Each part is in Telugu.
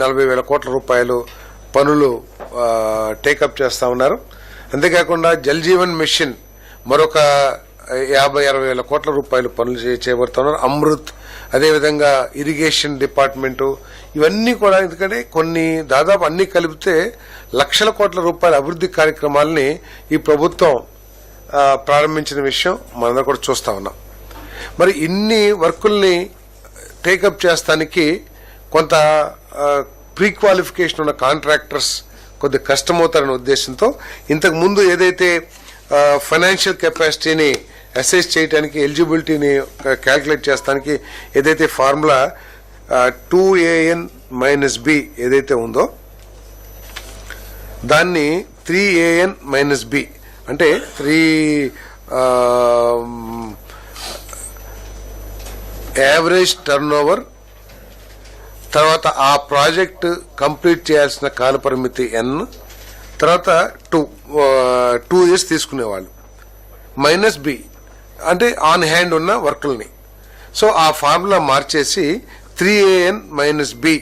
నలభై వేల కోట్ల రూపాయలు పనులు టేకప్ చేస్తా ఉన్నారు. అంతేకాకుండా జల్ జీవన్ మిషన్ మరొక యాభై అరవై వేల కోట్ల రూపాయలు పనులు చే- చేయబడుతున్నారు అమృత్ అదేవిధంగా ఇరిగేషన్ డిపార్ట్మెంటు ఇవన్నీ కూడా ఎందుకంటే కొన్ని దాదాపు అన్ని కలిపితే లక్షల కోట్ల రూపాయల అభివృద్ధి కార్యక్రమాలని ఈ ప్రభుత్వం ప్రారంభించిన విషయం మనందరం కూడా చూస్తా ఉన్నాం. మరి ఇన్ని వర్కుల్ని టేకప్ చేస్తానికి కొంత ప్రీ క్వాలిఫికేషన్ ఉన్న కాంట్రాక్టర్స్ కొద్ది కష్టమవుతారనే ఉద్దేశంతో ఇంతకు ముందు ఏదైతే ఫైనాన్షియల్ కెపాసిటీని అసెస్ చేయడానికి ఎలిజిబిలిటీని క్యాల్కులేట్ చేస్తానికి ఏదైతే formula two A N minus B ఏదైతే ఉందో దాన్ని three A N minus B అంటే త్రీ యావరేజ్ టర్న్ ఓవర్ తర్వాత ఆ ప్రాజెక్ట్ కంప్లీట్ చేయాల్సిన కాలపరిమితి ఎన్ తర్వాత టూ టూ ఇయర్స్ తీసుకునేవాళ్ళు. మైనస్ బి అంటే ఆన్ హ్యాండ్ ఉన్న వర్కుల్ని. సో ఆ ఫార్ములా మార్చేసి three A N minus B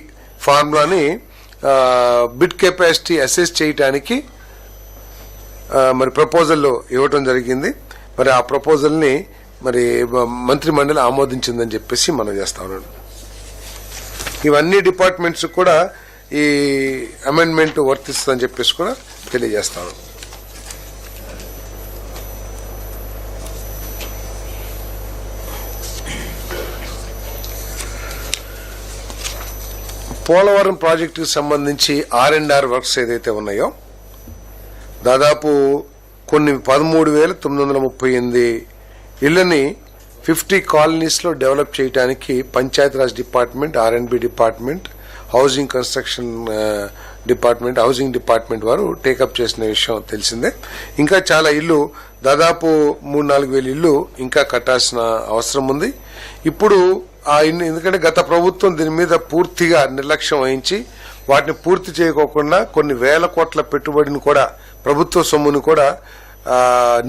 ఫార్ములాని bid capacity assess చేయటానికి మరి ప్రపోజల్లో ఇవ్వటం జరిగింది. మరి ఆ ప్రపోజల్ని మరి మంత్రి మండలి ఆమోదించిందని చెప్పేసి మనం చేస్తా ఉన్నాను ఇవన్నీ డిపార్ట్మెంట్స్ కూడా ఈ అమెండ్మెంట్ వర్తిస్తుందని చెప్పేసి కూడా తెలియజేస్తాను. పోలవరం ప్రాజెక్టుకి సంబంధించి ఆర్ అండ్ ఆర్ వర్క్స్ ఏదైతే ఉన్నాయో దాదాపు కొన్ని పదమూడు వేల తొమ్మిది వందల ముప్పై ఎనిమిది ఇళ్ళని ఫిఫ్టీ కాలనీస్లో డెవలప్ చేయడానికి Panchayati Raj department R and B department housing construction department housing department వారు టేకప్ చేసిన విషయం తెలిసిందే. ఇంకా చాలా ఇల్లు దాదాపు మూడు నాలుగు వేల ఇల్లు ఇంకా కట్టాల్సిన అవసరం ఉంది. ఇప్పుడు ఆ ఇల్లు ఎందుకంటే గత ప్రభుత్వం దీని మీద పూర్తిగా నిర్లక్ష్యం వహించి వాటిని పూర్తి చేయకోకుండా కొన్ని వేల కోట్ల పెట్టుబడిని కూడా ప్రభుత్వ సొమ్మును కూడా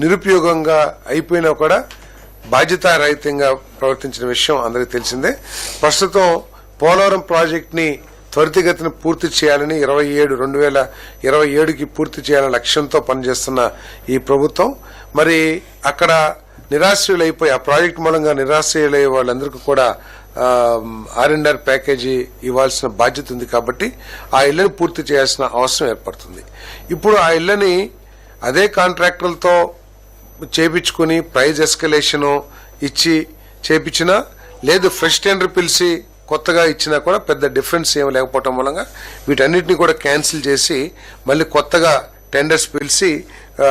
నిరుపయోగంగా అయిపోయినా కూడా బాధ్యతారహితంగా ప్రవర్తించిన విషయం అందరికీ తెలిసిందే. ప్రస్తుతం పోలవరం ప్రాజెక్ట్ని త్వరితగతిన పూర్తి చేయాలని ఇరవై ఏడు రెండు వేల ఇరవై ఏడుకి పూర్తి చేయాలనే లక్ష్యంతో పనిచేస్తున్న ఈ ప్రభుత్వం. మరి అక్కడ నిరాశ్రయులైపోయి ఆ ప్రాజెక్ట్ మూలంగా నిరాశ్రయులయ్యే వాళ్ళందరికీ కూడా ఆర్ అండ్ ఆర్ ప్యాకేజీ ఇవ్వాల్సిన బాధ్యత ఉంది కాబట్టి ఆ ఇళ్ళను పూర్తి చేయాల్సిన అవసరం ఏర్పడుతుంది. ఇప్పుడు ఆ ఇళ్ళని అదే కాంట్రాక్టర్లతో చేపించుకుని ప్రైజ్ ఎస్కలేషన్ ఇచ్చి చేపించినా లేదు ఫ్రెష్ టెండర్ పిలిచి కొత్తగా ఇచ్చినా కూడా పెద్ద డిఫరెన్స్ ఏమి లేకపోవటం మూలంగా వీటన్నిటిని కూడా క్యాన్సిల్ చేసి మళ్ళీ కొత్తగా టెండర్స్ పిలిచి ఆ,